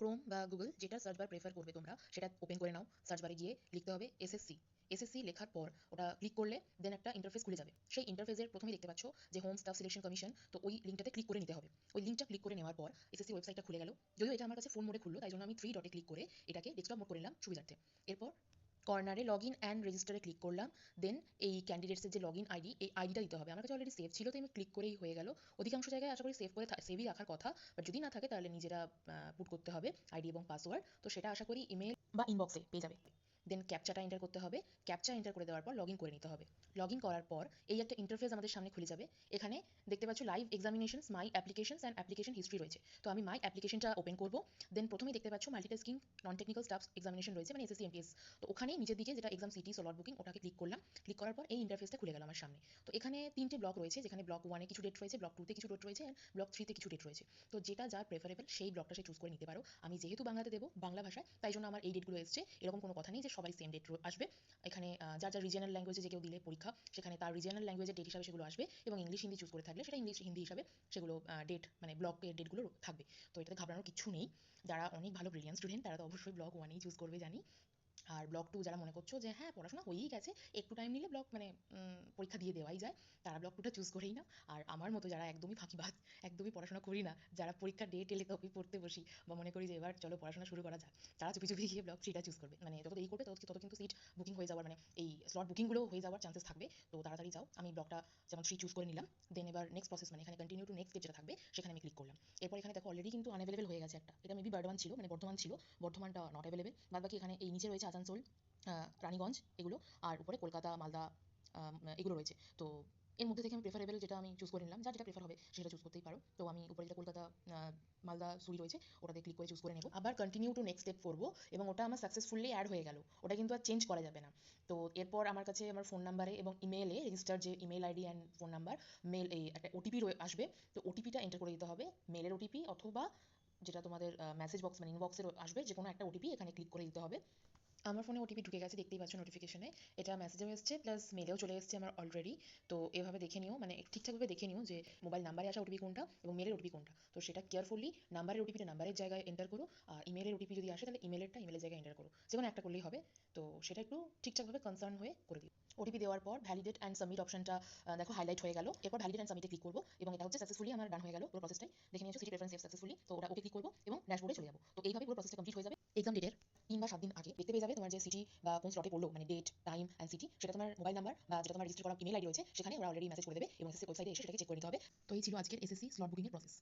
Chrome বা Google যেটা search bar prefer করবে তোমরা, সেটা ওপেন করে নাও সার্চ বারে গিয়ে লিখতে হবে এসএসসি এসএসসি লেখার পর ওটা ক্লিক করলে দেন একটা ইন্টারফেস খুলে যাবে। সেই ইন্টারফেসের প্রথমেই দেখতে পাচ্ছ যে হোম স্টাফ সিলেকশন কমিশন তো ওই লিঙ্কটাতে ক্লিক করে নিতে হবে। ওই লিঙ্কটা ক্লিক করে নেওয়ার পর এসএসসি ওয়েবসাইটটা খুলে গেল। যদিও এটা আমার কাছে ফোন মোডে খুললো, তাই জন্য আমি থ্রি ডটে ক্লিক করে এটাকে ডেস্কটপ মোড করে নিলাম সুবিধার্থে। এরপর কর্নারে লগ ইন অ্যান্ড রেজিস্টারে ক্লিক করলাম। দেন এই ক্যান্ডিডেটসের যে লগ ইন আইডি এই আইডিটা দিতে হবে। আমার কাছে অলরেডি সেভ ছিল, তো আমি ক্লিক করেই হয়ে গেল। অধিকাংশ জায়গায় আশা করি সেভ করে সেভই রাখার কথা। বাট যদি না থাকে, তাহলে নিজেরা পুট করতে হবে আইডি এবং পাসওয়ার্ড তো সেটা আশা করি ইমেল বা ইনবক্সে পেয়ে যাবে। দেন ক্যাপচাটা এন্টার করতে হবে। ক্যাপচা এন্টার করে দেওয়ার পর লগ করে নিতে হবে। লগ করার পর এই একটা ইন্টারফেস আমাদের সামনে খুলে যাবে। এখানে দেখতে পাচ্ছ live examinations my applications and application history রয়েছে। তো আমি মাই অ্যাপ্লিকেশনটা ওপেন করব। দেন প্রথমেই দেখতে পাচ্ছ multitasking non technical staff examination রয়েছে মানে এসএসসি এমপিএস তো ওখানেই নিচের দিকে যেটা এক্সাম সিটি সলট বুকিং ওটাকে ক্লিক করলাম। ক্লিক করার পর এই ইন্টারফেসটা খুলে গেল আমার সামনে। তো এখানে তিনটে ব্লক রয়েছে, যেখানে ব্লক ওয়ানে কিছু ডেট রয়েছে ব্লক টুতে কিছু ডেট রয়েছে অ্যান্ড ব্লক থ্রিতে কিছু ডেট রয়েছে। তো যেটা যার প্রেফারেবল সেই ব্লকটা সে চুজ করে নিতে পারো। আমি যেহেতু বাংলাতে দেবো, বাংলা ভাষায়, তাই জন্য আমার এই ডেটগুলো এসছে। এরকম কোনো কথা নেই যে সবাই সেম ডেট আসবে। এখানে যার যার রিজিয়নাল ল্যাঙ্গুয়েজে যে কেউ দিলে পরীক্ষা, সেখানে তার রিজিয়নাল ল্যাঙ্গুয়েজের ডেট হিসাবে সেগুলো আসবে এবং ইংলিশ হিন্দি চুজ করে থাকলে সেটা ইংলিশ হিন্দি হিসাবে সেগুলো ডেট মানে ব্লকের ডেটগুলো থাকবে। তো এটাতে ঘাবড়ানোর কিছু নেই। যারা অনেক ভালো ব্রিলিয়ান্ট স্টুডেন্ট তারা তো অবশ্যই ব্লক ওয়ানেই চুজ করবে জানি। আর ব্লক টু যারা মনে করছ যে হ্যাঁ পড়াশোনা হয়েই গেছে, একটু টাইম নিলে ব্লক মানে পরীক্ষা দিয়ে দেওয়াই যায়। তারা ব্লক টুটা চুজ করেই না। আর আমার মতো যারা একদমই ফাঁকিবাজ, একদমই পড়াশোনা করি না, যারা পরীক্ষা ডেট এলে তবেই পড়তে বসি বা মনে করি যে, এবার চলো পড়াশোনা শুরু করা যাক, তারা চুপি চুপি গিয়ে ব্লক থ্রিটা চুজ করবে। মানে যত এই করবে, তত তত কিন্তু সিট বুকিং হয়ে যাওয়ার মানে এই স্লট বুকিংগুলো হয়ে যাওয়ার চান্সেস থাকবে। তো তাড়াতাড়ি যাও, আমি ব্লকটা যেমন থ্রি চুজ করে নিলাম দেন এবার নেক্সট প্রসেস মানে এখানে কন্টিনিউ টু নেক্সট যেটা থাকবে, সেখানে আমি ক্লিক করলাম। এরপর এখানে দেখো অলরেডি কিন্তু আনঅ্যাভেলেবল হয়ে গেছে একটা। এটা মেবি বর্ধমান ছিল মানে বর্ধমান ছিল, বর্ধমানটা নট অ্যাভেলেবল বাদ বাকি এখানে এই নিচে রয়েছে আসানসোল রানীগঞ্জ, এগুলো, আর উপরে কলকাতা, মালদা এগুলো রয়েছে। তো এর মধ্যে থেকে আমি প্রেফারেবল যেটা আমি চুজ করে নিলাম যার যেটা প্রেফার হবে সেটা চুজ করতেই পারো। তো আমি উপরে যেটা কলকাতা মালদা সুরি রয়েছে, ওটাতে ক্লিক করে চুজ করে নেব। আবার কন্টিনিউ টু নেক্সট স্টেপ করব এবং ওটা আমার সাকসেসফুলি অ্যাড হয়ে গেল। ওটা কিন্তু আর চেঞ্জ করা যাবে না। তো এরপর আমার কাছে আমার ফোন নাম্বারে এবং ইমেলে রেজিস্টার যে email ID and phone number mail এই একটা ওটিপি আসবে। তো ওটিপিটা এন্টার করে দিতে হবে। মেলের ওটিপি অথবা যেটা তোমাদের মেসেজ বক্স মানে ইনবক্সের আসবে যে কোনো একটা ওটিপি এখানে ক্লিক করে দিতে হবে। আমার ফোনে ওটিপি ঢুকে গেছে, দেখতেই পাচ্ছ নোটিফিকেশনে এটা মেসেজেও এসছে প্লাস মেলেও চলে এসছে আমার অলরেডি তো এভাবে দেখে নিও মানে ঠিকঠাকভাবে দেখে নিও যে মোবাইল নাম্বারে আসা ওটিপি কোনটা এবং মেলের ওটিপি কোনটা। তো সেটা কেয়ারফুলি নাম্বারের ওটিপিটা নাম্বারের জায়গায় এন্টার করো, আর ইমেলের ওটিপি যদি আসে তাহলে ইমেলেরটা ইমেলের জায়গায় এন্টার করো। যে একটা করলেই হবে। তো সেটা একটু ঠিকঠাকভাবে কনসার্ন হয়ে করে দিও। ওটিপি দেওয়ার পর ভ্যালিডেট অ্যান্ড সাবমিট অপশনটা দেখো হাইলাইট হয়ে গেল। এরপর ভ্যালিডেট অ্যান্ড সাবমিটে ক্লিক করব এবং এটা হচ্ছে সাকসেসফুলি আমার ডান হয়ে গেল পুরো প্রসেসটাই দেখে নিয়েছো সিটি প্রেফারেন্স সাকসেসফুলি তো ওটা ওকে ক্লিক করব এবং ড্যাশবোর্ডে চলে যাব। তো এইভাবে পুরো প্রসেসটা কমপ্লিট হয়ে যাবে। এক্সাম ডেটের তিন বা সাত দিন আগে দেখতে পেয়ে যাবে তোমার যে সিটি বা কোন স্লটে পড়ল মানে ডেট টাইম অ্যান্ড সিটি সেটা তোমার মোবাইল নাম্বার বা যেটা তোমার রেজিস্টার করা ইমেল আইডি রয়েছে, সেখানে ওরা অলরেডি মেসেজ করে দেবে এবং এসএসসি ওয়েবসাইটে এসে সেটাকে চেক করে নিতে হবে। তো এই ছিল আজকের এসএসসি স্লট বুকিংয়ের প্রসেস